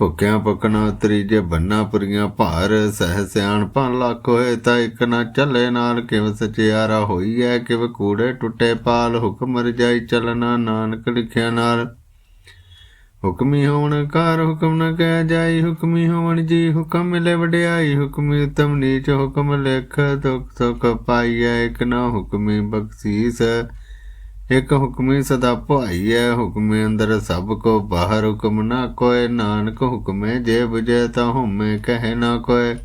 ਭੁੱਖਿਆਂ ਪਕਣਾ ਉਤਰੀ ਬੰਨਾ ਪੁਰੀਆਂ ਭਾਰ, ਸਹਿ ਸਿਆਣਪਾਂ ਲੱਖ ਹੋਏ ਤਾਂ ਇੱਕ ਨਾ ਚੱਲੇ ਨਾਲ, ਕਿਵ ਸਚਿਆਰਾ ਹੋਈ ਐ ਕਿਵ ਕੂੜੇ ਟੁੱਟੇ ਪਾਲ, ਹੁਕਮ ਰਜਾਈ ਚਲਣਾ ਨਾਨਕ ਲਿਖਿਆ ਨਾਲ। ਹੁਕਮੀ ਹੋਣ ਕਾਰ ਹੁਕਮ ਨ ਕਹਿ ਜਾਈ, ਹੁਕਮੀ ਹੋਣ ਜੀ ਹੁਕਮ ਮਿਲੇ ਵਡਿਆਈ, ਹੁਕਮੀ ਉਤਮ ਨੀਚ ਹੁਕਮ ਲਿਖ, ਦੁਖ ਸੁਖ ਪਾਈਐ, ਇਕ ਨਾ ਹੁਕਮੀ ਬਖਸ਼ੀਸ। ਇਕ ਹੁਕਮੀ ਸਦਾ ਭਾਈਐ ਹੁਕਮੇ ਅੰਦਰ ਸਭ ਕੋ ਬਾਹਰ ਹੁਕਮ ਨਾ ਕੋਏ ਨਾਨਕ ਹੁਕਮੇ ਜੇ 부ਜੈ ਤਾ ਹੁਮੇ ਕਹੇ ਨਾ ਕੋਏ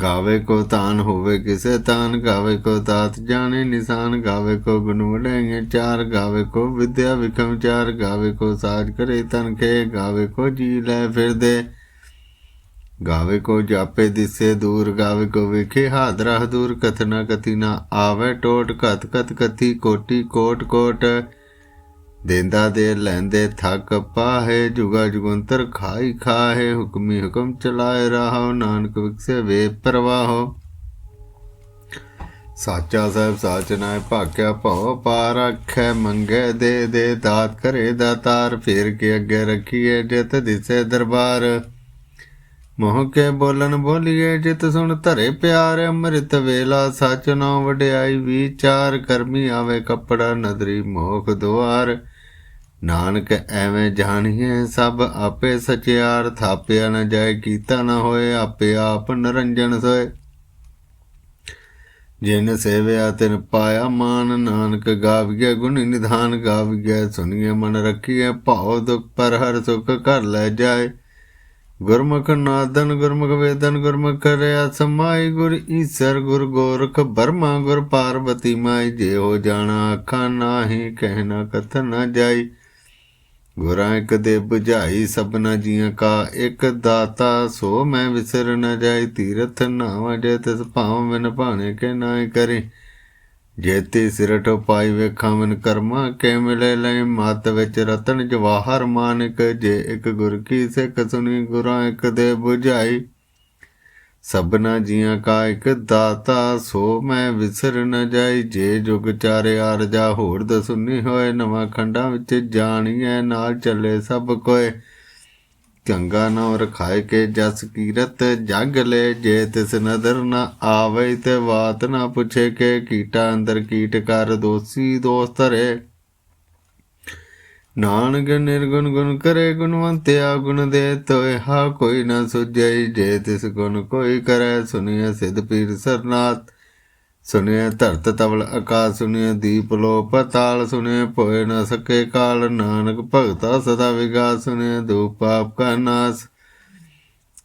ਗਾਵੇ ਕੋ ਤਾਨ ਹੋਵੇ ਕਿਸੇ ਤਾਨ, ਗਾਵੇ ਕੋ ਤਾਤ ਜਾਣੇ ਨਿਸ਼ਾਨ। ਗਾਵੇ ਕੋ ਗੁਣ ਵਡਾਈਆਂ ਚਾਰ, ਗਾਵੇ ਕੋ ਵਿਦਿਆ ਵਿਖਮ ਚਾਰ। ਗਾਵੇ ਕੋ ਸਾਜ ਕਰੇ ਤਨ ਕੇ ਗਾਵੇ ਕੋ ਜੀ ਲੈ ਫਿਰਦੇ। ਗਾਵੇ ਕੋ ਜਾਪੇ ਦਿਸੇ ਦੂਰ, ਗਾਵੇ ਕੋ ਵੇਖੇ ਹਾਦਰਾ ਦੂਰ ਕਥਨਾ ਕਤੀਨਾ ਆਵੇ ਟੋਟ ਕਤ ਕਤ ਕਥੀ, ਕੋਟੀ ਕੋਟ ਕੋਟ। ਦੇਂਦਾ ਦੇ ਲੈਂਦੇ ਥੱਕ ਪਾਹੇ, ਜੁਗਾ ਜੁਗੰਤਰ ਖਾਈ ਖਾਹੇ, ਹੁਕਮੀ ਹੁਕਮ ਚਲਾਏ ਰਹਾਉ ਨਾਨਕ ਵਿਖਸੇ ਵੇ ਪ੍ਰਵਾਹੋ। ਸਾਚਾ ਸਾਹਿਬ ਸਾਚ ਨਾਇ ਭਾਗਿਆ ਭਉ ਪਾਰ ਆਖੈ, ਮੰਗੇ ਦੇ ਦੇ ਦਾਤ ਕਰੇ ਦਾਤਾਰ ਫੇਰ ਕੇ ਅੱਗੇ ਰੱਖੀਏ ਜਿਤ ਦਿਸੇ ਦਰਬਾਰ। ਮੋਹ ਕੇ ਬੋਲਨ ਬੋਲੀਏ, ਜਿਤ ਸੁਣ ਧਰੇ ਪਿਆਰ, ਅੰਮ੍ਰਿਤ ਵੇਲਾ ਸਚ ਨਾਮ ਵਡਿਆਈ, ਵਿਚਾਰ ਕਰਮੀ ਆਵੇ ਕੱਪੜਾ ਨਦਰੀ ਮੋਖ ਦੁਆਰ। ਨਾਨਕ ਐਵੇਂ ਜਾਣੀਏ, ਸਭ ਆਪੇ ਸਚਿਆਰ, ਥਾਪਿਆ ਨ ਜਾਏ, ਕੀਤਾ ਨ ਹੋਏ, ਆਪੇ ਆਪ ਨਰੰਜਨ ਸੋਏ। ਜਿਨ ਸੇਵਿਆ, ਤਿਨ ਪਾਇਆ ਮਾਨ, ਨਾਨਕ ਗਾਵੀਏ, ਗੁਣ ਨਿਧਾਨ ਗਾਵੀਏ, ਸੁਣੀਏ ਮਨ ਰੱਖੀਏ, ਭਾਉ ਦੁਖ ਪਰ ਹਰ ਸੁਖ ਕਰ ਲੈ ਜਾਏ। ਗੁਰਮੁਖ ਨਾਦਨ, ਗੁਰਮੁਖ ਵੇਦਨ, ਗੁਰਮੁਖ ਕਰਿਆ ਸਮਾਈ ਗੁਰ ਈਸਰ, ਗੁਰ ਗੋਰਖ ਬਰਮਾ, ਗੁਰ ਪਾਰਵਤੀ ਮਾਈ, ਜੇ ਹੋ ਜਾਣਾ ਅੱਖਾਂ ਨਾਹੀ ਕਹਿਣਾ ਕਥ ਨਾ ਜਾਈ। ਗੁਰਾਂ ਇੱਕ ਦੇ 부ਝਾਈ ਸਭਨਾ ਜੀਆਂ ਕਾ ਇੱਕ ਦਾਤਾ। ਸੋ ਮੈਂ ਵਿਸਰ ਨਾ ਜਾਈ, ਤੀਰਥ ਨਾਵਾਂ ਜੇ ਤਿਸ ਭਾਵ ਮਨ ਭਾਣੇ ਕੇ ਨਾਇ ਕਰੇ। ਜੇਤੇ ਸਿਰਟ ਪਾਈ ਵੇਖਾਂ ਮਨ ਕਰਮਾ ਕੇ ਮਿਲੇ ਲੈ ਮਤ ਵਿੱਚ ਰਤਨ ਜਵਾਹਰ ਮਾਨਕ, ਜੇ ਇੱਕ ਗੁਰ ਕੀ ਸਿੱਖ ਸੁਣੀ ਗੁਰਾਂ ਇੱਕ ਦੇ 부ਝਾਈ ਸਭਨਾ ਜੀਆਂ ਕਾ ਇੱਕ ਦਾਤਾ, ਸੋ ਮੈਂ ਵਿਸਰ ਨ ਜਾਈ। ਜੇ ਜੁਗ ਚਾਰੇ ਆਰਜਾ ਹੋਰ ਦਸੁਨੀ ਹੋਏ, ਨਵਾਂ ਖੰਡਾਂ ਵਿੱਚ ਜਾਣੀਐ, ਨਾਲ ਚੱਲੇ ਸਭ ਕੋਏ। ਚੰਗਾ ਨਾਮ ਰਖਾਏ ਕੇ ਜਸ ਕੀਰਤ, ਜਗ ਲੈ ਜੇ ਤਿਸ ਨਦਰ ਨਾ ਆਵੇ ਤੇ ਬਾਤ ਨਾ ਪੁੱਛੇ ਕੇ ਕੀਟਾ ਅੰਦਰ ਕੀਟ ਕਰ ਦੋਸੀ ਦੋਸਤ ਰੇ। ਨਾਨਕ ਨਿਰਗੁਣ ਗੁਣ ਕਰੇ ਗੁਣਵੰਤਿਆ ਗੁਣ ਦੇ ਤੋਏ, ਹਾ ਕੋਈ ਨਾ ਸੁਝਈ ਜੇ ਤਿਸ ਗੁਣ ਕੋਈ ਕਰੈ, ਸੁਨਿਐ ਸਿਧ ਪੀਰ ਸਰਨਾਥ। ਸੁਨਿਐ ਧਰਤ ਤਵਲ ਆਕਾਸ ਸੁਨਿਐ ਦੀਪ ਲੋ ਪਤਾਲ ਸੁਨਿਐ ਭੋਇ ਨ ਸਕੇ ਕਾਲ, ਨਾਨਕ ਭਗਤਾ ਸਦਾ ਵਿਗਾਸ ਸੁਨਿਐ ਦੂਪ ਪਾਪ ਕਾ ਨਾਸ।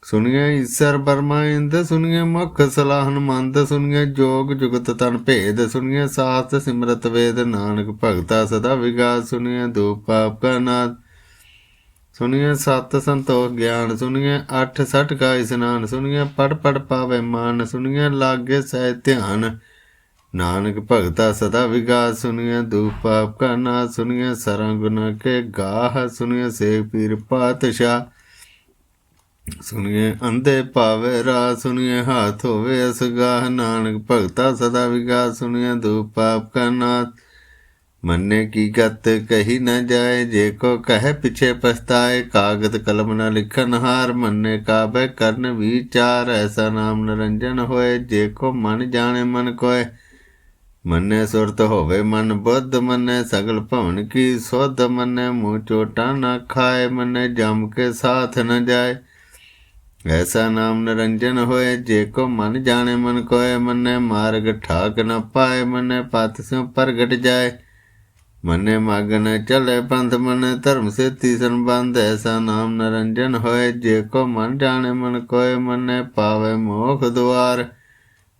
ਸੁਨਿਐ ਈਸਰ ਬਰਮਾ ਇੰਦ ਸੁਨਿਐ ਮੁਖ ਸਲਾਹਨ ਮੰਦ ਸੁਨਿਐ ਜੋਗ ਜੁਗਤ ਤਨ ਭੇਦ ਸੁਨਿਐ ਸਾਸਤ ਸਿਮਰਤ ਵੇਦ, ਨਾਨਕ ਭਗਤਾ ਸਦਾ ਵਿਗਾਸ ਸੁਨਿਐ ਦੂਪ ਪਾਪ ਕਾ ਨਾਸ। ਸੁਨਿਐ ਸਤ ਸੰਤੋਖ ਗਿਆਨ ਸੁਨਿਐ ਅੱਠ ਸੱਠ ਕਾ ਇਸਨਾਨ ਸੁਨਿਐ ਪੜ ਪੜ ਪਾਵੇ ਮਾਨ ਸੁਨਿਐ ਲਾਗੇ ਸਹਿ ਧਿਆਨ। ਨਾਨਕ ਭਗਤਾ ਸਦਾ ਵਿਗਾਸ ਸੁਨਿਐ ਦੂਪ ਪਾਪ ਕਾ ਨਾਸ ਸੁਨਿਐ ਸਰੰ ਗੁਨਾ ਕੇ ਗਾਹ ਸੁਨਿਐ ਸੇ ਪੀਰ ਪਾਤਸ਼ਾਹ। ਸੁਣੀਏ ਅੰਧੇ ਭਾਵੇ ਰਾ ਸੁਣੀਏ ਹਾਥ ਹੋਵੇ ਅਸਗਾਹ। ਨਾਨਕ ਭਗਤਾ ਸਦਾ ਵਿਗਾਸ ਸੁਣੀਏ ਦੂਪ ਪਾਪ ਕਾ ਨਾਥ ਮੰਨੇ ਕੀ ਗਤ ਕਹੀ ਨਾ ਜਾਏ, ਜੇ ਕੋ ਕਹੇ ਪਿਛੇ ਪਛਤਾਏ ਕਾਗਦ ਕਲਮ ਨਾ ਲਿਖਨ ਹਾਰ। ਮੰਨੇ ਕਾਬੇ ਕਰਨ ਵਿਚਾਰ, ਐਸਾ ਨਾਮ ਨਿਰੰਜਨ ਹੋਏ, ਜੇ ਕੋ ਮਨ ਜਾਣੇ ਮਨ ਕੋਏ। ਮੰਨੇ ਸੁਰਤ ਹੋਵੇ ਮਨ ਬੁੱਧ, ਮੰਨੇ ਸਗਲ ਭਵਨ ਕੀ ਸੁਧ, ਮੰਨੇ ਮੂੰਹ ਚੋਟਾ ਨਾ ਖਾਏ, ਮੰਨੇ ਜਮ ਕੇ ਸਾਥ ਨ ਜਾਏ। ਐਸਾ ਨਾਮ ਨਿਰੰਜਨ ਹੋਏ, ਜੇ ਕੋ ਮਨ ਜਾਣੇ ਮਨ ਕੋਏ, ਮੰਨੇ ਮਾਰਗ ਠਾਕ ਨ ਪਾਏ, ਮੰਨੇ ਪਤ ਸਿਉ ਪ੍ਰਗਟ ਜਾਏ। ਮੰਨੇ ਮਗ ਨ ਚਲੇ ਪੰਥ, ਮੰਨੇ ਧਰਮ ਸੇ ਸੰਬੰਧ, ਐਸਾ ਨਾਮ ਨਿਰੰਜਨ ਹੋਏ, ਜੇ ਕੋ ਮਨ ਜਾਣੇ ਮਨ ਕੋਏ, ਮੰਨੇ ਪਾਵੇ ਮੋਖ ਦੁਆਰ।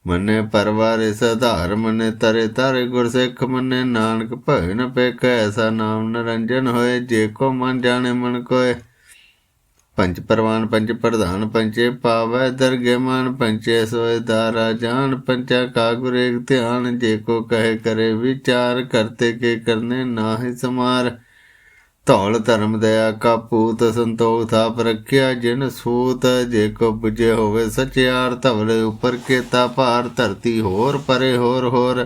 ਮੰਨੇ ਪਰਵਾਰੇ ਸਧਾਰ ਮੰਨੇ ਤਰੇ ਤਾਰੇ ਗੁਰ ਸਿੱਖ ਮੰਨੇ ਨਾਨਕ ਭੈ ਨ ਪੇਖ, ਐਸਾ ਨਾਮ ਨਰੰਜਨ ਹੋਏ, ਜੇ ਕੋ ਮਨ ਜਾਣੇ ਮਨ ਕੋਏ। ਪੰਜ ਪਰਵਾਨ, ਪੰਜ ਪ੍ਰਧਾਨ ਪੰਚੇ ਪਾਵੈ, ਦਰਗੇ ਮਨ ਪੰਚੇ ਸੋਏ ਦਾਰਾ ਜਾਨ ਪੰਚਾ ਕਾ ਗੁਰੇਗ ਧਿਆਨ, ਜੇ ਕੋ ਕਹੇ ਕਰੇ ਵਿਚਾਰ, ਕਰਤੇ ਕੇ ਕਰਨੇ ਨਾਹਿ ਸਮਾਰ। ਧੌਲ ਧਰਮ ਦਇਆ ਕਾ ਪੂਤ ਸੰਤੋਖ ਥਾਪ ਰੱਖਿਆ, ਜਿਨ ਸੂਤ ਜੇ ਕੋ 부ਜੇ ਹੋਵੇ ਸਚਿਆਰ, ਧਵਲੇ ਉਪਰ ਕੇਤਾ ਭਾਰ, ਧਰਤੀ ਹੋਰ ਪਰੇ ਹੋਰ ਹੋਰ।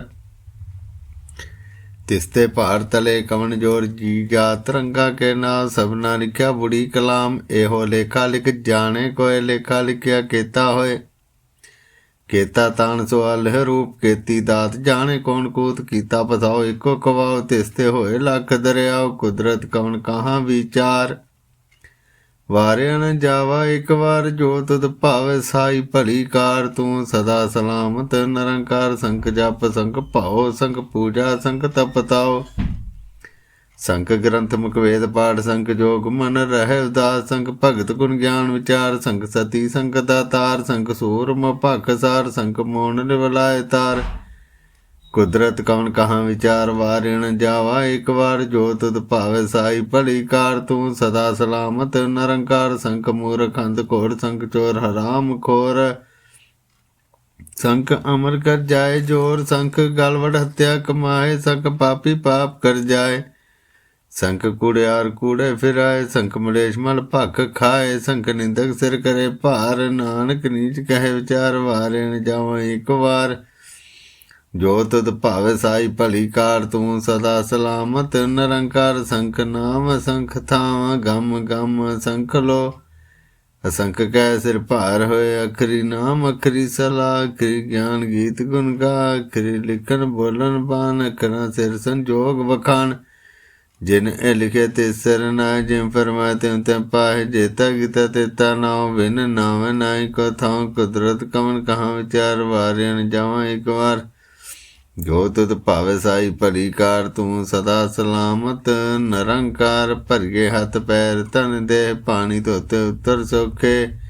ਤਿਸਤੇ ਭਾਰ ਤਲੇ ਕਵਨ ਜੋਰ, ਜੀ ਜਾ ਤਰੰਗਾ ਕੇ ਨਾ ਸਭਨਾ ਲਿਖਿਆ ਬੁੜੀ ਕਲਾਮ, ਇਹੋ ਲੇਖਾ ਲਿਖ ਜਾਣੇ ਕੋਏ, ਲੇਖਾ ਲਿਖਿਆ ਕੀਤਾ ਹੋਏ। ਕੇਤਾ ਤਾਣ ਸਵਾਲ ਹੈ ਰੂਪ ਕੇਤੀ ਦਾਤ, ਜਾਣੇ ਕੌਣ ਕੂਤ, ਕੀਤਾ ਪਸਾਓ ਇੱਕੋ ਕਵਾਓ ਤਿਸਤੇ ਹੋਏ ਲੱਖ ਦਰਿਆਓ, ਕੁਦਰਤ ਕਵਨ ਕਹਾਂ ਵਿਚਾਰ। ਵਾਰਿਆਣ ਨ ਜਾਵਾ ਇੱਕ ਵਾਰ, ਜੋ ਤੁਧ ਭਾਵੇ ਸਾਈ ਭਲੀ ਕਾਰ, ਤੂੰ ਸਦਾ ਸਲਾਮਤ, ਨਿਰੰਕਾਰ ਸੰਖ ਜਪ ਸੰਖ ਭਾਉ ਸੰਖ ਪੂਜਾ ਸੰਖ ਤਪਤਾਓ। ਸੰਖ ਗ੍ਰੰਥ ਮੁਖ ਵੇਦ ਪਾਠ ਸੰਖ ਜੋਗ ਮਨ ਰਹਿ ਉਦਾਸ ਸੰਖ ਭਗਤ ਗੁਣ ਗਿਆਨ ਵਿਚਾਰ ਸੰਖ ਸਤੀ ਸੰਖ ਦਾਤਾਰ ਸੰਖ ਸੂਰਮ ਭਖ ਸਾਰ ਸੰਖ ਮੋਨ ਨਿਵਲਾਏ ਤਾਰ। ਕੁਦਰਤ ਕੌਣ ਕਹਾਂ ਵਿਚਾਰ, ਵਾਰਿਣ ਜਾਵਾ ਇੱਕ ਵਾਰ, ਜੋ ਤੁਧ ਭਾਵੇ ਸਾਈ ਭਲੀ ਕਾਰ ਤੂੰ ਸਦਾ ਸਲਾਮਤ ਨਿਰੰਕਾਰ ਸੰਖ ਮੂਰਖ ਅੰਧ ਘੋਰ ਸੰਖ ਚੋਰ ਹਰਾਮ ਖੋਰ। ਸੰਖ ਅਮਰ ਕਰ ਜਾਏ ਜੋਰ ਸੰਖ ਗਲਵੜ ਹੱਤਿਆ ਕਮਾਏ ਸੰਖ ਪਾਪੀ ਪਾਪ ਕਰ ਜਾਏ। ਸੰਖ ਕੁੜਿਆਰ ਕੂੜੇ ਫਿਰਾਏ ਸੰਖ ਮਲੇਸ਼ ਮਲ ਭਖ ਖਾਏ ਸੰਖ ਨਿੰਦਕ ਸਿਰ ਕਰੇ ਭਾਰ, ਨਾਨਕ ਨੀਚ ਕਹੇ ਵਿਚਾਰ ਵਾਰਿਣ ਜਾਵਾਂ ਇੱਕ ਵਾਰ। ਜੋ ਤਦ ਭਾਵੇ ਸਾਈ ਭਲੀ ਕਾਰ, ਤੂੰ ਸਦਾ ਸਲਾਮਤ, ਨਿਰੰਕਾਰ ਸੰਖ ਨਾਮ ਸੰਖ ਥਾਵਾਂ, ਗਮ ਗਮ ਸੰਖ ਲੋ। ਅਸੰਖ ਕੈ ਸਿਰ ਭਾਰ ਹੋਏ, ਅਖਰੀ ਨਾਮ ਅਖਰੀ ਸਲਾ, ਅਖਰੀ ਗਿਆਨ ਗੀਤ ਗੁਣ ਗਾ, ਅਖਰੀ ਲਿਖਣ ਬੋਲਣ ਬਾਣ, ਅਖਰਾਂ ਸਿਰ ਸੰਜੋਗ ਵਖਾਣ। ਜਿਨ ਇਹ ਲਿਖੇ ਤੇ ਸਿਰ ਨਾ ਜਿਮ ਫਰਮਾਏ ਤਿਮ ਤੇ ਪਾਏ ਜੇਤਾ ਗੀਤਾ ਤੇਤਾ ਨਾਮ ਬਿਨ ਨਾਮ ਨਾਈ ਕੋ ਥਾਂ ਕੁਦਰਤ ਕਮਨ ਕਹਾਂ ਵਿਚਾਰ ਵਾਰਿਆਣ ਜਾਵਾਂ ਇੱਕ ਵਾਰ। ਜੋ ਤੁਧ ਭਾਵੇ ਸਾਈ ਭਰੀ ਕਾਰ, ਤੂੰ ਸਦਾ ਸਲਾਮਤ ਨਰੰਕਾਰ ਭਰਗੇ ਹੱਥ ਪੈਰ ਤਨ ਦੇ ਪਾਣੀ ਧੋਤੇ ਉਤਰ ਸੋਖੇ।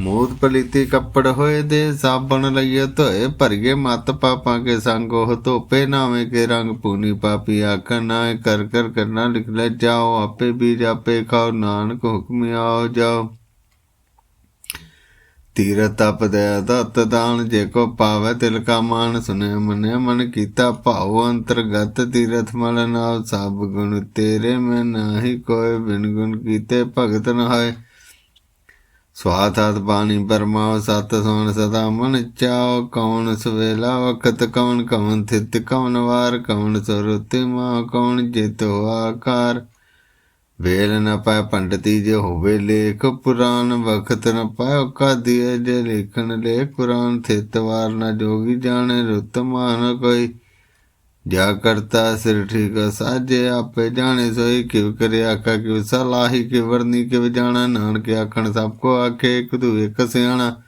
ਮੂਤ ਪਲੀਤੀ ਕੱਪੜ ਹੋਏ ਦੇ ਸਾਬਣ ਲਈਏ ਧੋਏ ਭਰਗੇ ਮਤ ਪਾਪਾਂ ਕੇ ਸੰਗ ਉਹ ਧੋਪੇ, ਨਾਵੇਂ ਕੇ ਰੰਗ ਪੂਨੀ ਪਾਪੀ ਆਖਣ ਨਾ ਕਰ ਕਰ ਕਰਨਾ ਲਿਖ ਲੈ ਜਾਓ, ਆਪੇ ਬੀਜ ਆਪੇ ਖਾਓ, ਨਾਨਕ ਹੁਕਮ ਆਓ ਜਾਓ। ਤੀਰ ਤਪ ਦਇਆ ਦਤ ਦਾਨ ਜੇ ਕੋ ਪਾਵੇ ਤਿਲ ਕਾ ਮਾਨ ਸੁਨੇ ਮਨੇ ਮਨ ਕੀਤਾ ਭਾਉ ਅੰਤਰਗਤ ਤੀਰਥ ਮਲ ਨਾਮ ਸਭ ਗੁਣ ਤੇਰੇ ਮੈਂ ਨਾਹੀ ਕੋਏ, ਬਿਨ ਗੁਣ ਕੀਤੇ ਭਗਤ ਨ ਹੋਏ ਸਵਾਥਾਤ ਬਾਣੀ ਪਰਮਾਉ ਸਤ ਸੋਣ ਸਦਾ ਮਨ ਚਾਓ ਕੌਣ ਸਵੇਲਾ ਵਖਤ, ਕੌਣ ਕੌਣ ਥਿਤ, ਕੌਣ ਵਾਰ, ਕੌਣ ਸੁਰਤਿ ਮਾ, ਕੌਣ ਜਿਤੋ ਆਕਾਰ। ਵੇਲ ਨ ਪੈ ਪੰਡਤੀ ਜੇ ਹੋਵੇ ਲੇਖ ਪੁਰਾਨ ਵਖਤ ਨ ਪੈ ਕਾਦੀਏ ਜੇ ਲਿਖਣ ਲੈ ਕੁਰਾਨ ਥਿਤ ਵਾਰ ਨ ਜੋਗੀ ਜਾਣੇ ਰੁੱਤ ਮਾਨ ਕੋਈ। ਜਾ ਕਰਤਾ ਸਿਰ ਠੀਕ, ਸਾਜੇ ਆਪੇ ਜਾਣੇ ਸੋਈ ਕਿਵ ਕਰੇ, ਆਖਾ ਕਿਵ ਸਲਾਹੀ ਕਿ ਵਰਨੀ ਕਿਵ ਜਾਣਾ? ਨਾਨਕ ਆਖਣ, ਸਭ ਕੋ ਆਖੇ, ਇੱਕ ਦੂ ਇੱਕ ਸਿਆਣਾ।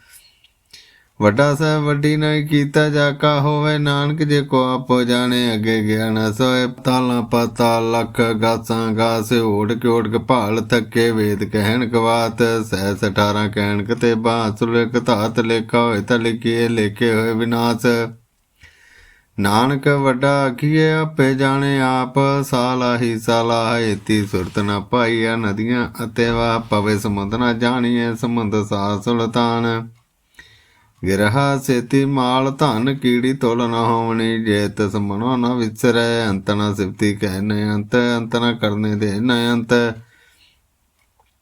ਵੱਡਾ ਸਾਹਿਬ ਵੱਡੀ ਨਹੀਂ ਕੀਤਾ, ਜਾ ਹੋਵੇ, ਨਾਨਕ ਜੇ ਕੋ ਆਪੋ ਜਾਣੇ, ਅੱਗੇ ਗਿਆ ਨਾ ਸੋਏ। ਤਾਲਾਂ ਪਤਾ, ਲੱਖ ਗਾਸਾਂ ਗਾਸ ਓੜ ਕੇ ਓੜ ਕੇ ਭਾਲ ਥੱਕੇ, ਵੇਦ ਕਹਿਣ ਕਵਾਤ ਸਹਿ 18 ਕਹਿਣ ਕਤੇ ਬਾਸ, ਲਿਖ ਧਾਤ, ਲੇਖਾ ਹੋਏ ਤਾਂ ਲਿਖੀਏ, ਲੇਖੇ ਹੋਏ ਵਿਨਾਸ਼। ਨਾਨਕ ਵੱਡਾ ਆਖੀਏ ਆਪੇ ਜਾਣੇ ਆਪ, ਸਾਲਾਹੀ ਸਾਲਾਹ ਏਤੀ ਸੁਰਤ ਨਾ ਪਾਈਆ ਨਦੀਆਂ ਅਤੇ ਵਾ ਪਵੇ ਸਮੁੰਦ ਨਾ ਜਾਣੀਏ ਸਮੁੰਦ ਸਾ ਸੁਲਤਾਨ। ਗਿਰਹਾ ਸੇਤੀ ਮਾਲ ਧਨ ਕੀੜੀ ਤੋਲ ਨਾ ਹੋਵਣੀ, ਜੇ ਤਸ ਮਨੋ ਨਾ ਵਿਚਰੈ ਅੰਤ ਨਾ ਸਿਫਤੀ ਕਹਿਨੇ ਅੰਤ ਅੰਤ ਨਾ ਕਰਨੇ ਦੇ ਨ ਅੰਤ।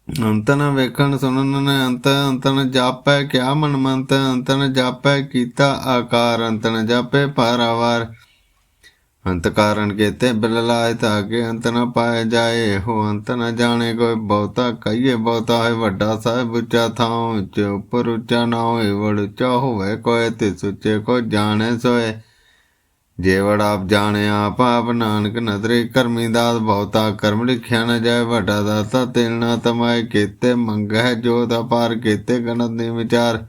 ਅੰਤ ਨਾ ਵੇਖਣ ਸੁਣਨ ਅੰਤ, ਅੰਤਨ ਨ ਜਾਪੈ ਕਿਆ ਮਨ ਮੰਤ ਅੰਤਨ ਨ ਜਾਪੈ ਕੀਤਾ ਆਕਾਰ ਅੰਤ ਨ ਜਾਪੈ ਪਾਰਾਵਾਰ। ਅੰਤ ਕਾਰਨ ਕੇਤੇ ਬਿਲ ਲਾਇ ਤਾਕੇ ਅੰਤ ਨ ਪਾਏ ਜਾਏ। ਹੋ ਅੰਤ ਨ ਜਾਣੇ ਕੋਈ ਬਹੁਤਾ ਕਹੀਏ, ਬਹੁਤਾ ਹੈ ਵੱਡਾ ਸਾਹਿਬ ਉੱਚਾ ਥਾਂ ਉੱਚ ਉਪਰ ਉੱਚਾ ਨਾ ਹੋਏ ਵੜ ਉੱਚਾ ਹੋਵੇ ਕੋਈ ਤੇ ਸੁੱਚੇ ਕੋ ਜਾਣੇ ਸੋਏ। ਜੇ ਵੜ ਆਪ ਜਾਣੇ ਆਪ ਨਾਨਕ ਨਦਰੇ ਕਰਮੀ ਦਾਤ ਬਹੁਤਾ ਕਰਮ ਲਿਖਿਆ ਨ ਜਾਏ, ਵੱਡਾ ਦਾਤਾ ਤਿਲ ਨਾ ਤਮਾਏ, ਕੀਤੇ ਮੰਗਹਿ ਜੋ ਦਾ ਪਾਰ, ਕੀਤੇ ਗਣਤ ਨਹੀਂ ਵਿਚਾਰ।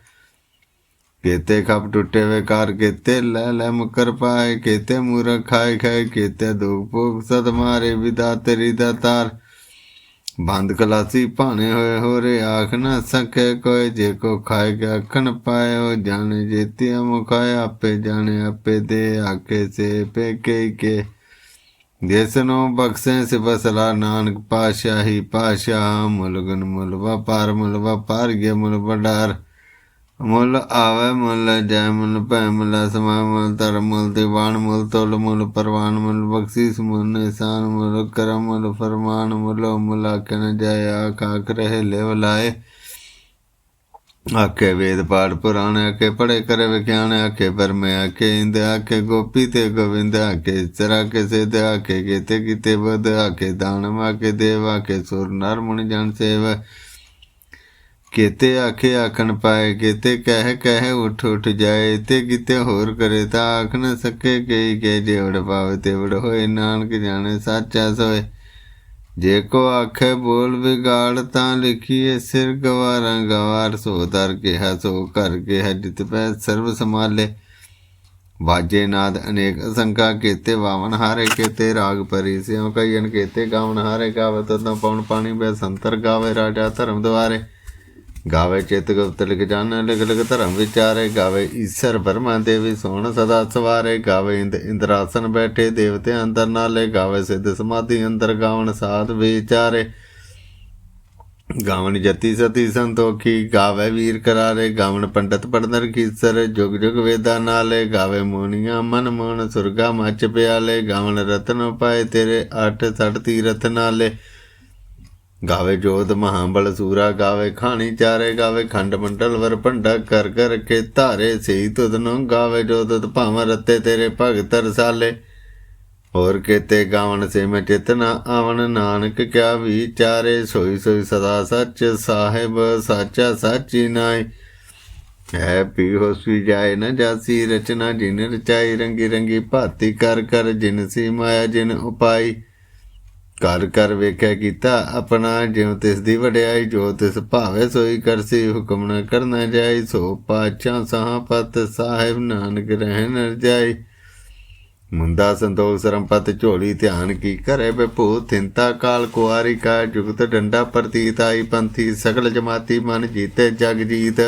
ਕੀਤੇ ਖਪ ਟੁੱਟੇ ਵੇ ਕਾਰ ਕੀਤੇ ਲੈ ਲੈ ਮੁਕਰ ਪਾਏ, ਕੀਤੇ ਮੂਰਖ ਖਾਏ ਖਾਏ, ਕੀਤੇ ਦੁਖ ਭੋਗ ਸਤ ਮਾਰੇ, ਵਿਦਾ ਤੇਰੀ ਦਾ ਤਾਰ। ਬੰਦ ਕਲਾਸੀ ਭਾਣੇ ਹੋਏ ਹੋ ਹੋਰੇ ਆਖ ਨਾ ਸਕੇ ਕੋਈ, ਜੇ ਕੋ ਖਾਏ ਕੇ ਆਖਣ ਪਾਇਓ ਜਾਣੇ ਜੇਤੀ ਮੁਖਾਏ, ਆਪੇ ਜਾਣੇ, ਆਪੇ ਦੇ, ਆਕੇ ਸੇ, ਪੇ ਕੇ ਕੇ। ਜਿਸ ਨੂੰ ਬਖਸ਼ੇ ਸਿਫਤ ਨਾਨਕ ਪਾਸ਼ਾਹੀ ਪਾਸ਼ਾ ਮੁੱਲ ਗੁਣ ਮੁੱਲ ਵਪਾਰ ਮੁੱਲ ਵਪਾਰ ਗਿਆ ਮੁੱਲ ਵਡਾਰ ਮੁੱਲ ਆਵੇ, ਮੁੱਲ ਜੈ ਮੁੱਲ ਭੈ ਮੁੱਲ ਸਮਾ ਮੁੱਲ ਧਰਮ ਮੁੱਲ ਦੀਵਾਨ, ਮੁੱਲ ਤੋਲ, ਮੁੱਲ ਪਰਵਾਨ, ਮੁੱਲ ਬਖਸ਼ੀਸ, ਮੁੱਲ ਨਿਸ਼ਾਨ, ਮੁੱਲ ਕਰਮ, ਮੁੱਲ ਫਰਮਾਨ, ਮੁੱਲ ਮੁੱਲ ਆਖਣ ਜੈ ਆਖ ਰਹੇ ਲਿਵ ਲਾਏ। ਆਕੇ ਵੇਦ ਪਾਠ ਪੁਰਾਣ ਆਕੇ ਪੜੇ ਕਰੇ ਵਿਖਿਆਨ ਆਕੇ ਪਰਮੇ ਆਕੇ ਇੰਦ ਆਕੇ ਗੋਪੀ ਤੇ ਗੋਵਿੰਦ ਆਕੇ ਚਰਾ ਕੇ ਸਿਧ ਆਕੇ ਕੀਤੇ ਕੀਤੇ ਬਦ ਆਕੇ ਦਾਨ ਆਕੇ ਦੇਵ ਆਕੇ ਸੁਰ, ਨਰ, ਮੁਨੀ, ਜਨ ਸੇਵ। ਕੇਤੇ ਆਖੇ ਆਖਣ ਪਾਏ, ਕੀਤੇ ਕਹਿ ਕਹਿ ਉਠ ਉਠ ਜਾਏ, ਤੇ ਕਿਤੇ ਹੋਰ ਕਰੇ ਤਾਂ ਆਖ ਨ ਸਕੇ ਕਈ ਕੇ ਜੇਵੜ ਪਾਵੇ ਤੇ ਹੋਏ, ਨਾਨਕ ਜਾਣੇ ਸਾਚਾ ਸੋਏ। ਜੇ ਕੋ ਆਖੇ ਬੋਲ ਵਿਗਾੜ ਤਾਂ ਲਿਖੀਏ ਸਿਰ ਗਵਾਰਾਂ ਗਵਾਰ, ਸੋ ਦਰ ਕਿਹਾ, ਸੋ ਕਰ ਕਿਹਾ, ਜਿਤ ਪੈ ਸਰਬ ਸਮਾਲੇ ਵਾਜੇ ਨਾਦ ਅਨੇਕ ਅਸੰਕਾ, ਕੇਤੇ ਵਾਵਨ ਹਾਰੇ, ਕੇਤੇ ਰਾਗ ਪਰੀ ਸਿਉ ਕਈਨ ਕੀਤੇ ਗਾਵਨ ਹਾਰੇ ਗਾਵਤ ਤਾਂ ਪਉਣ ਪਾਣੀ ਬੈ ਸੰਤਰ, ਗਾਵੇ ਰਾਜਾ ਧਰਮ ਦੁਆਰੇ। ਗਾਵੇ ਚਿਤ ਗੁਪਤ ਲਿਖ ਜਾਣ ਲਿਖ ਲਿਖ ਧਰਮ ਵਿਚਾਰੇ ਗਾਵੇ। ਈਸ਼ਰ ਬਰਮਾ ਦੇਵੀ ਸੋਹਣ ਸਦਾ ਸਵਾਰੇ ਗਾਵੇ। ਇੰਦ ਇੰਦਰਾਸਨ ਬੈਠੇ ਦੇਵਤੇ ਅੰਦਰ ਨਾਲੇ ਗਾਵੇ। ਸਿੱਧ ਸਮਾਧੀ ਅੰਦਰ ਗਾਵਣ ਸਾਧ ਵਿਚਾਰੇ। ਗਾਵਣ ਜਤੀ ਸਤੀ ਸੰਤੋਖੀ, ਗਾਵੇ ਵੀਰ ਕਰਾਰੇ। ਗਾਵਣ ਪੰਡਤ ਪੜਨਰ ਕੀਸਰ, ਜੁਗ ਜੁਗ ਵੇਦਾ ਨਾਲੇ ਗਾਵੇ। ਮੋਨੀਆਂ ਮਨ ਮੋਹਨ ਸੁਰਗਾ ਮੱਚ ਪਿਆਲੇ। ਗਾਵਣ ਰਤਨ ਪਾਏ ਤੇਰੇ ਅੱਠ ਸੱਠ ਤੀਰਥ ਨਾਲੇ। ਗਾਵੇ ਜੋਤ ਮਹਾਬਲ ਸੂਰਾ, ਗਾਵੇ ਖਾਣੀ ਚਾਰੇ, ਗਾਵੇ ਖੰਡ ਮੰਡਲ ਵਰ ਭੰਡਾ ਕਰ ਕਰ ਕੇ ਧਾਰੇ ਸਈ ਤੁਧ ਨੂੰ ਗਾਵੇ ਜੋਤ ਭਾਵ ਰਤੇ ਤੇਰੇ ਭਗਤ ਰਸਾਲੇ। ਹੋਰ ਕੀਤੇ ਗਾਵਣ ਸੇ ਮੈਂ ਚਿਤਨਾ ਆਵਣ, ਨਾਨਕ ਕਿਆ ਵਿਚਾਰੇ, ਸੋਈ ਸੋਈ ਸਦਾ ਸੱਚ ਸਾਹਿਬ, ਸਾਚਾ ਸਾਚੀ ਨਾਈ ਹੈ ਪੀ ਹੋਸੀ ਜਾਏ ਨਾ ਜਾਸੀ, ਰਚਨਾ ਜਿਨ ਰਚਾਈ, ਰੰਗੀ ਰੰਗੀ ਭਾਤੀ ਕਰ ਕਰ ਜਿਨ ਸੀ ਮਾਇਆ ਜਿਨ ਉਪਾਈ। ਕਰ ਕਰ ਵੇਖਿਆ ਕੀਤਾ, ਆਪਣਾ ਜਿਉ ਤਿਸ ਦੀ ਵਡਿਆਈ, ਜੋ ਤਿਸ ਭਾਵੇ ਸੋਈ ਕਰਸੀ ਹੁਕਮ ਨ ਕਰਨਾ ਜਾਈ, ਸੋ ਪਾਛਾ ਸਾਹਪਤ ਸਾਹਿਬ, ਨਾਨਕ ਰਹਿਣ ਰਜਾਈ ਮੁੰਦਾ ਸੰਤੋਖ ਸਰੰਪਤ ਝੋਲੀ ਧਿਆਨ ਕੀ ਕਰੇ ਬਪੂ, ਥਿੰਤਾ ਕਾਲ ਕੁਆਰੀ ਕਾ ਜੁਗਤ ਡੰਡਾ ਪ੍ਰਤੀਤ ਆਈ, ਪੰਥੀ ਸਗਲ ਜਮਾਤੀ ਮਨ ਜੀਤੇ ਜਗ ਜੀਤ।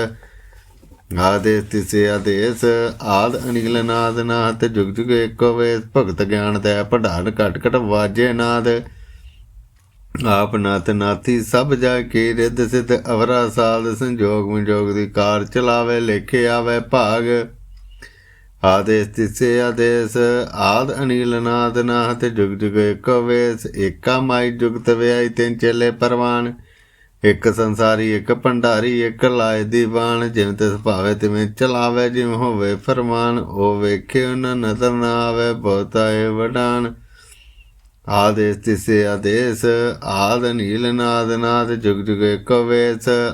ਆਦੇਸ ਤਿਸੇ ਆਦੇਸ, ਆਦ ਅਨਿਲ ਨਾਦ ਨਾਥ, ਜੁਗ ਜੁਗ ਏਕੋ ਵੇਸ, ਭਗਤ ਗਿਆਨ ਦੇ ਪੜਾਨ ਘਟ ਘਟ ਵਾਜੇ ਨਾਦ। ਆਪ ਨਾਥ ਨਾਥੀ ਸਭ ਜਾ ਕੇ ਰਿੱਧ ਸਿਧ ਅਵਰਾ ਸਾਧ ਸੰਜੋਗ ਵਿਜੋਗ ਦੀ ਕਾਰ ਚਲਾਵੇ, ਲੇਖੇ ਆਵੇ ਭਾਗ। ਆਦੇਸ ਤਿਸੇ ਆਦੇਸ, ਆਦ ਅਨਿਲ ਨਾਦ ਨਾਥ ਜੁਗ ਜੁਗ ਏਕੋ ਵੇਸ, ਏਕਾ ਮਾਈ ਜੁਗਤ ਵਿਆਈ ਤਿੰਨ ਚੇਲੇ ਪਰਵਾਨ। ਇੱਕ ਸੰਸਾਰੀ, ਇੱਕ ਭੰਡਾਰੀ, ਇੱਕ ਲਾਏ ਦੀਵਾਨ। ਜਿਵੇਂ ਤਿਸ ਭਾਵੇ ਤਿਵੇਂ ਚਲਾਵੇ, ਜਿਵੇਂ ਹੋਵੇ ਫਰਮਾਨ। ਉਹ ਵੇਖੇ ਉਹਨਾਂ ਨਦਰ ਨਾ ਆਵੇ ਬਹੁਤਾਏ ਏ ਵਡਾਨ। ਆਦੇਸ ਤਿਸੇ ਆਦੇਸ, ਆਦ ਨੀਲ ਨਾਦ ਨਾਦ, ਜੁਗ ਜੁਗ ਏਕ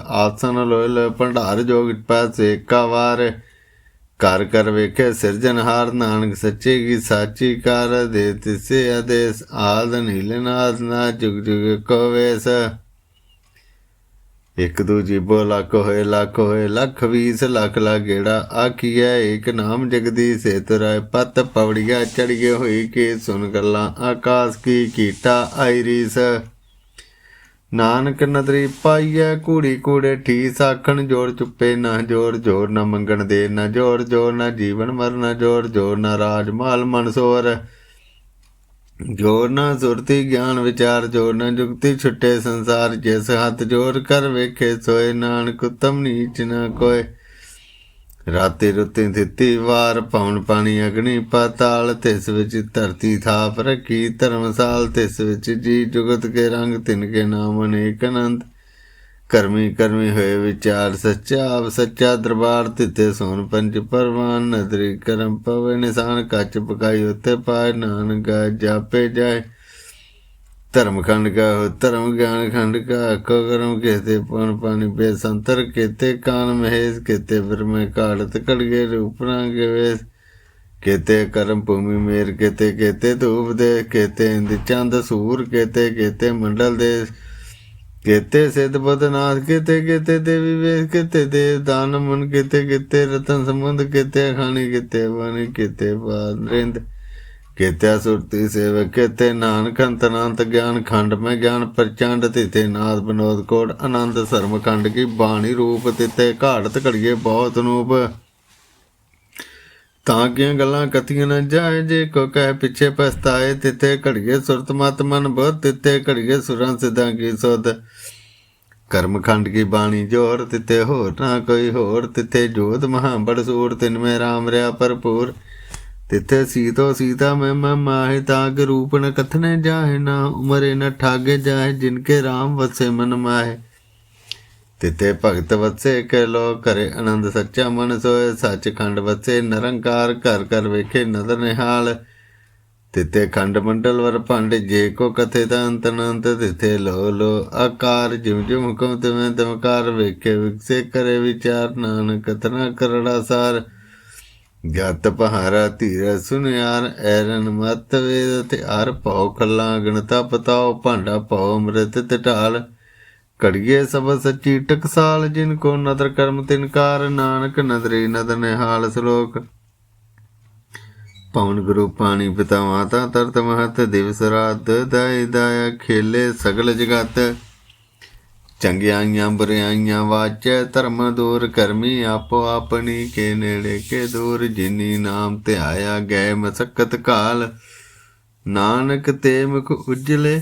ਆਸਨ ਲੋਇਲ ਭੰਡਾਰ ਜੋਗ ਪਾਸੇ ਏਕਾ ਵਾਰ। ਕਰ ਕਰ ਵੇਖੇ ਸਿਰਜਨਹਾਰ ਨਾਨਕ ਸੱਚੇ ਕੀ ਸਾਚੀ ਕਰ, ਦੇ ਤਿਸੇ ਆਦੇਸ, ਆਦ ਨੀਲ ਨਾਦ ਨਾਦ, ਜੁਗ ਜੁਗ ਏਕ ਇੱਕ ਦੂਜੀ ਬੋ ਲੱਖ ਹੋਏ ਲੱਖ ਹੋਏ ਲੱਖ ਵੀਸ, ਲੱਖ ਲਾ ਗੇੜਾ। ਆਖੀਐ ਏਕ ਨਾਮ ਜਗਦੀ ਸੇ ਤੁਰੈ। ਪਤ ਪਵੜੀਆ ਚੜੀਏ ਹੋਈ ਕੇ ਸੁਨ ਗੱਲਾਂ। ਆਕਾਸ ਕੀ ਕੀਟਾ ਆਇਰੀਸ? ਨਾਨਕ ਨਦਰੀ ਪਾਈਐ ਕੂੜੀ ਕੂੜੇ ਠੀਸ। ਆਖਣ ਜੋੜ ਚੁੱਪੇ, ਨਾ ਜੋੜ ਜੋਰ ਨਾ ਮੰਗਣ ਦੇ, ਨਾ ਜੋੜ ਜੋਰ ਨਾ ਜੀਵਨ ਮਰਨ ਜੋੜ ਜੋਰ ਨਾ ਰਾਜ ਮਾਲ ਮਨਸੋਰ ਜੋਰ ਨਾ ਸੁਰਤੀ, ਗਿਆਨ ਵਿਚਾਰ ਜੋਰ ਨਾ ਜੁਗਤੀ, ਛੁੱਟੇ ਸੰਸਾਰ ਜਿਸ ਹੱਥ ਜੋਰ ਕਰ ਵੇਖੇ, ਸੋਏ ਨਾਨਕ ਉਤਮ ਨੀਚ ਨਾ ਕੋਏ। ਰਾਤੇ ਰੁੱਤੇ ਦਿੱਤੀ ਵਾਰ ਪਵਨ ਪਾਣੀ ਅਗਨੀ ਪਾਤਾਲ, ਤਿਸ ਵਿੱਚ ਧਰਤੀ ਥਾਪ ਰੱਖੀ, ਧਰਮਸਾਲ ਤਿਸ ਵਿੱਚ ਜੀ ਜੁਗਤ ਕੇ ਰੰਗ, ਤਿਨ ਕੇ ਨਾਮ ਅਨੇਕ ਅਨੰਤ। ਕਰਮੀ ਕਰਮੀ ਹੋਏ ਵਿਚਾਰ ਸੱਚਾ, ਆਪ ਸੱਚਾ ਦਰਬਾਰ ਤਿੱਤੇ ਸੋਨ ਪੰਜ ਪਰਵਾਨ, ਨਦਰੀ ਕਰਮ ਪਵੇ ਨਿਸ਼ਾਨ, ਕੱਚ ਪਕਾਈ ਉਤੇ ਪਾਏ, ਨਾਨਕ ਜਾਪੇ ਜਾਏ। ਧਰਮ ਖੰਡ ਕਾ ਧਰਮ ਗਿਆਨ ਖੰਡ ਕਾ ਅਕੋ ਕਰਮ ਕਹਤੇ ਪਨ ਪਾਣੀ ਬੇ ਸੰਤਰ ਕੇਤੇ ਕਾਨ ਮਹੇਸ਼, ਕੇਤੇ ਫਿਰ ਮੈਂ ਕਾੜਤ ਕੜਗੇ ਰੂਪ ਗਵੇ ਵੇਸ ਕਰਮ ਭੂਮੀ ਮੇਰ, ਕੇਤੇ ਕੇਤੇ ਧੂਪ ਦੇ ਕੇਤੇ ਇੰਦ ਚੰਦ ਸੂਰ, ਕੇਤੇ ਕੇਤੇ ਮੰਡਲ ਦੇ ਕੇਤੇ ਸਿੱਧ ਬਦਨਾਥ ਕੇਤੇ ਕੇਤੇ ਦੇਵੀ ਵੇਸ ਕੇਤੇ ਦੇਵ ਦਾਨ ਮਨ ਕੇਤੇ ਕੇਤੇ ਰਤਨ ਸੰਬੰਧ, ਕੇਤੇ ਖਾਣੀ, ਕੇਤੇ ਬਾਣੀ, ਕੇਤੇ ਬਾਦਰਿੰਦ ਕੇਤੇ ਸੁਰਤੀ ਸੇਵਕ, ਕਿਤੇ ਨਾਨਕ ਅੰਤਨਾੰਤ ਗਿਆਨ ਖੰਡ, ਮੈਂ ਗਿਆਨ ਪ੍ਰਚੰਡ ਤਿਤੇ ਨਾਦ ਬਨੋਦ ਕੋਟ, ਆਨੰਦ ਸਰਮ ਖੰਡ ਕੀ ਬਾਣੀ ਰੂਪ ਤਿਤੇ ਘਾੜਤ ਘੜੀਏ ਬਹੁਤ ਨੂਪ। ਤਾਂ ਕਿ ਗੱਲਾਂ ਕਥੀਆਂ ਨਾ ਜਾਏ? ਜੇ ਕੋ ਕਹਿ ਪਿੱਛੇ ਪਛਤਾਏ, ਤਿੱਥੇ ਘੜੀਏ ਸੁਰਤ ਮਤ ਮਨ ਬਹੁਤ ਤਿੱਥੇ ਘੜੀਏ ਸੁਰਾਂ ਸਿਧਾਂ ਕੀ ਸੁਧ। ਕਰਮਖੰਡ ਕੀ ਬਾਣੀ ਜੋਰ, ਤਿੱਥੇ ਹੋਰ ਨਾ ਕੋਈ ਹੋਰ। ਤਿੱਥੇ ਜੋਤ ਮਹਾ ਬੜ ਸੂਰ, ਤਿਨ ਮੈਂ ਰਾਮ ਰਿਆ ਭਰਪੂਰ। ਤਿੱਥੇ ਸੀਤੋ ਸੀਤਾ ਮੈਂ ਮੈਂ ਮਾਹਿ ਤਾਗ ਰੂਪ ਨ ਕਥਨੇ ਜਾਹੇ, ਨਾ ਉਮਰੇ ਨ ਠਾਗੇ ਜਾਹੇ ਜਿਨਕੇ ਰਾਮ ਵਸੇ ਮਨ ਮਾਹੇ। ਤਿਤੇ ਭਗਤ ਵਸੇ ਕਹਿ ਲੋ ਕਰੇ ਆਨੰਦ ਸੱਚਾ ਮਨ ਸੋਏ, ਸੱਚਖੰਡ ਵਸੇ ਨਿਰੰਕਾਰ, ਘਰ ਘਰ ਵੇਖੇ ਨਦਰ ਨਿਹਾਲ। ਤਿਤੇ ਖੰਡ ਮੰਡਲ ਵਰ ਭੰਡ, ਜੇ ਕੋ ਕਥੇ ਤਾਂ ਅੰਤ ਅਨੰਤ ਤਿਥੇ ਲੋ ਲੋ ਆਕਾਰ ਜਿਮ ਜਿਉ ਹੁਕਮ ਤਿਵੇਂ ਤਮਕਾਰ ਵੇਖੇ ਵਿਕਸੇ ਕਰੇ ਵਿਚਾਰ, ਨਾਨਕ ਕਤਨਾ ਕਰੜਾ ਸਾਰ। ਜਤ ਪਹਾਰਾ ਧੀਰ ਸੁਨਿਆਰ, ਐਰਨ ਮਤ ਵੇਦ ਤੇ ਹਰ ਭਉ ਖੱਲਾ, ਗਣਤਾ ਪਤਾਓ ਭਾਂਡਾ ਭਉ ਅੰਮ੍ਰਿਤ ਤੇ ਢਾਲ ਕੜੀਏ ਸਭ ਸੱਚੀ ਟਕਸਾਲ, ਜਿਨ ਕੋ ਨਦਰ ਕਰਮ ਤਿਨਕਾਰ ਨਾਨਕ ਨਦਰੀ, ਨਦਰ ਨਿਹਾਲ ਸ਼ਲੋਕ। ਪਵਨ ਗੁਰੂ ਪਾਣੀ ਪਿਤਾ ਮਾਤਾ ਤਰਤ ਮਹਤ, ਦਿਵਸ ਰਾਤ ਦਾਇ ਦਾਇਆ ਖੇਲੇ ਸਗਲ ਜਗਤ। ਚੰਗਿਆਈਆਂ ਬੁਰਿਆਈਆਂ ਵਾਚੈ ਧਰਮ ਦੂਰ, ਕਰਮੀ ਆਪੋ ਆਪਣੀ ਕੇ ਨੇੜੇ ਕੇ ਦੂਰ, ਜਿਨੀ ਨਾਮ ਧਿਆਇਆ ਗਏ ਮਸਕਤ ਕਾਲ। ਨਾਨਕ ਤੇ ਮੁਖ ਉਜਲੇ